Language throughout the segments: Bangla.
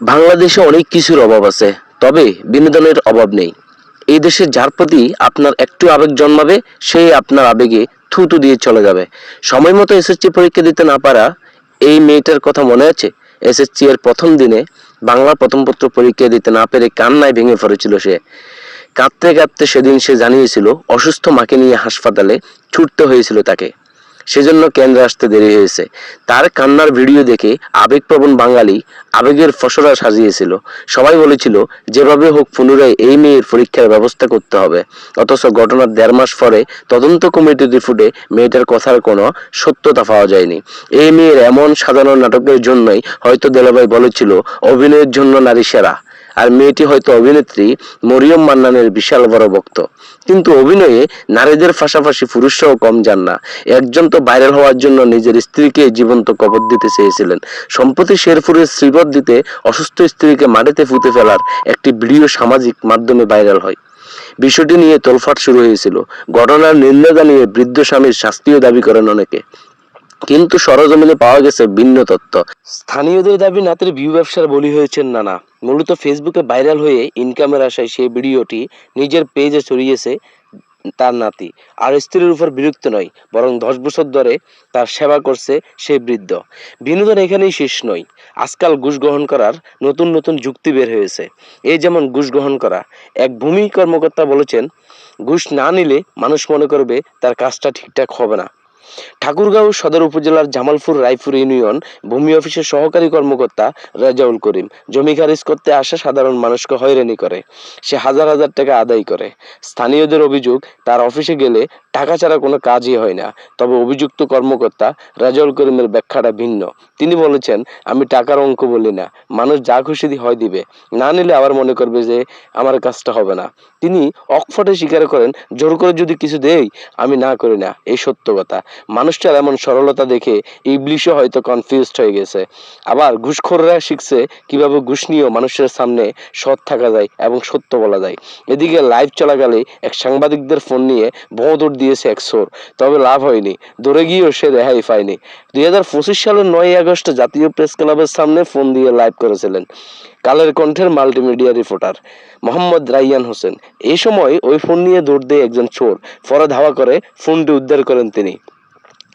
বাংলাদেশে অনেক কিছুর অভাব আছে, তবে বিনোদনের অভাব নেই। এই দেশে যার প্রতি আপনার একটু আবেগ জন্মাবে সেই আপনার আবেগে থুতু দিয়ে চলে যাবে। সময় মতো এসএসসি পরীক্ষা দিতে না পারা এই মেয়েটার কথা মনে আছে? এসএসসি এর প্রথম দিনে বাংলা প্রথম পত্র পরীক্ষা দিতে না পেরে কান্নায় ভেঙে পড়েছিল সে। কাঁদতে কাঁদতে সেদিন সে জানিয়েছিল, অসুস্থ মাকে নিয়ে হাসপাতালে ছুটতে হয়েছিল তাকে। সেজন্য কেন্দ্রে আসতে দেরি হয়েছে। তার কান্নার ভিডিও দেখে আবেগপ্রবণ বাঙালি আবেগের ফসরা সাজিয়েছিল। সবাই বলেছিল, যেভাবে হোক পুনরায় এই মেয়ের পরীক্ষার ব্যবস্থা করতে হবে। অথচ ঘটনার দেড় মাস পরে তদন্ত কমিটির রিপোর্টে মেয়েটার কথার কোনো সত্যতা পাওয়া যায়নি। এই মেয়ের এমন সাজানো নাটকের জন্যই হয়তো দেলাভাই বলেছিল, অভিনয়ের জন্য নারী সেরা। আর মেয়েটি হয়তো অভিনেত্রী মরিয়ম মান্নানের বিশাল বড় ভক্ত। কিন্তু অভিনয়ে নারীদের পাশাপাশি পুরুষরাও কম যান না। একজন তো ভাইরাল হওয়ার জন্য নিজের স্ত্রীকে জীবন্ত কবর দিতে চেয়েছিলেন। সম্প্রতি শেরপুরের শ্রীবদ দিতে অসুস্থ স্ত্রীকে মাটিতে ফুতে ফেলার একটি ভিডিও সামাজিক মাধ্যমে ভাইরাল হয়। বিষয়টি নিয়ে তোলফাট শুরু হয়েছিল। ঘটনার নিন্দা জানিয়ে বৃদ্ধ স্বামীর শাস্তিও দাবি করেন অনেকে। কিন্তু সরজমিনে পাওয়া গেছে ভিন্ন তথ্য। স্থানীয়দের দাবি, নাতের ভিউ ব্যবসার বলি হয়েছেন নানা। মূলত ফেসবুকে ভাইরাল হয়ে ইনকামের আশায় সেই ভিডিওটি নিজের পেজে ছড়িয়েছে তার নাতি। আর স্ত্রীর উপর বিরক্ত নয়, বরং দশ বছর ধরে তার সেবা করছে সে বৃদ্ধ। বিনোদন এখানেই শেষ নয়। আজকাল ঘুষ গ্রহণ করার নতুন নতুন যুক্তি বের হয়েছে। এই যেমন ঘুষ গ্রহণ করা। এক ভূমি কর্মকর্তা বলেছেন, ঘুষ না নিলে মানুষ মনে করবে তার কাজটা ঠিকঠাক হবে না। ঠাকুরগাঁও সদর উপজেলার জামালপুর রায়পুর ইউনিয়ন ভূমি অফিসের সহকারী কর্মকর্তা রাজাউল করিম। জমি খারিজ করতে আসা সাধারণ মানুষকে হয়রানি করে। সে হাজার হাজার টাকা আদায় করে। স্থানীয়দের অভিযোগ, তার অফিসে গেলে টাকা ছাড়া কোনো কাজই হয় না। তবে অভিযুক্ত কর্মকর্তা রাজাউল করিমের ব্যাখ্যাটা ভিন্ন। তিনি বলেছেন, আমি টাকার অঙ্ক বলি না। মানুষ যা খুশি হয় দিবে। না নিলে আবার মনে করবে যে আমার কাজটা হবে না। তিনি অকফটে স্বীকার করেন, জোর করে যদি কিছু দেই, আমি না করি না। এই সত্য কথা। মানুষটার এমন সরলতা দেখে ইবলিশও হয়তো কনফিউজড হয়ে গেছে। আবার ঘুষখোররা শিখছে কীভাবে ঘুষ নিয়েও মানুষের সামনে সৎ থাকা যায় এবং সত্য বলা যায়। এদিকে লাইভ চলাকালে এক সাংবাদিকদের ফোন নিয়ে ভোঁদৌড় দিয়েছে এক সোর তবে লাভ হয়নি। দৌড়ে গিয়েও সে রেহাই পায়নি। দুই হাজার পঁচিশ সালের নয় আগস্ট জাতীয় প্রেস ক্লাবের সামনে ফোন দিয়ে লাইভ করেছিলেন কালের কণ্ঠের মাল্টিমিডিয়া রিপোর্টার মোহাম্মদ রাইয়ান হোসেন। এই সময় ওই ফোন নিয়ে দৌড় দেয় একজন চোর। পরে ধাওয়া করে ফোনটি উদ্ধার করেন তিনি।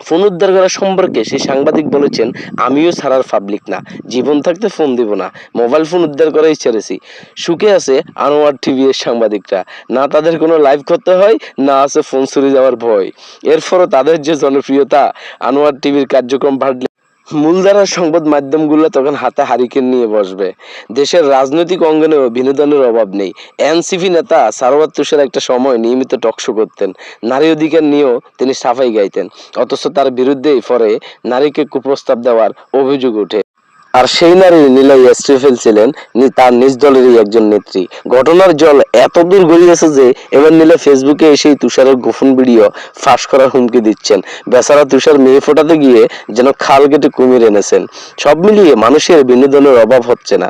ফোন উদ্ধার করা সম্পর্কে সেই সাংবাদিক বলেছেন, আমিও ছাড়ার পাবলিক না। জীবন থাকতে ফোন দিব না। মোবাইল ফোন উদ্ধার করাই ছেড়েছি। সুখে আছে আনোয়ার টিভি এর সাংবাদিকরা। না তাদের কোনো লাইভ করতে হয়, না আছে ফোন চুরি যাওয়ার ভয়। এরপরও তাদের যে জনপ্রিয়তা, আনোয়ার টিভির কার্যক্রম বাড়লে মূলধারার সংবাদ মাধ্যমগুলো তখন হাতে হারিকেন নিয়ে বসবে। দেশের রাজনৈতিক অঙ্গনেও বিনোদনের অভাব নেই। এনসিপি নেতা সারোয়ার তুষার একটা সময় নিয়মিত টকশো করতেন। নারী অধিকার নিয়েও তিনি সাফাই গাইতেন। অথচ তার বিরুদ্ধেই পরে নারীকে কুপ্রস্তাব দেওয়ার অভিযোগ ওঠে। আর সেই নারী নীলা স্টিফেল ছিলেন তার নিজ দলেরই একজন নেত্রী। ঘটনার জল এত দূর গড়িয়েছে যে এবার নীলা ফেসবুকে সেই তুষারের গোপন ভিডিও ফাঁস করার হুমকি দিচ্ছেন। বেচারা তুষার মেয়ে ফোটাতে গিয়ে যেন খাল কেটে কুমির এনেছেন। সব মিলিয়ে মানুষের বিনোদনের অভাব হচ্ছে না।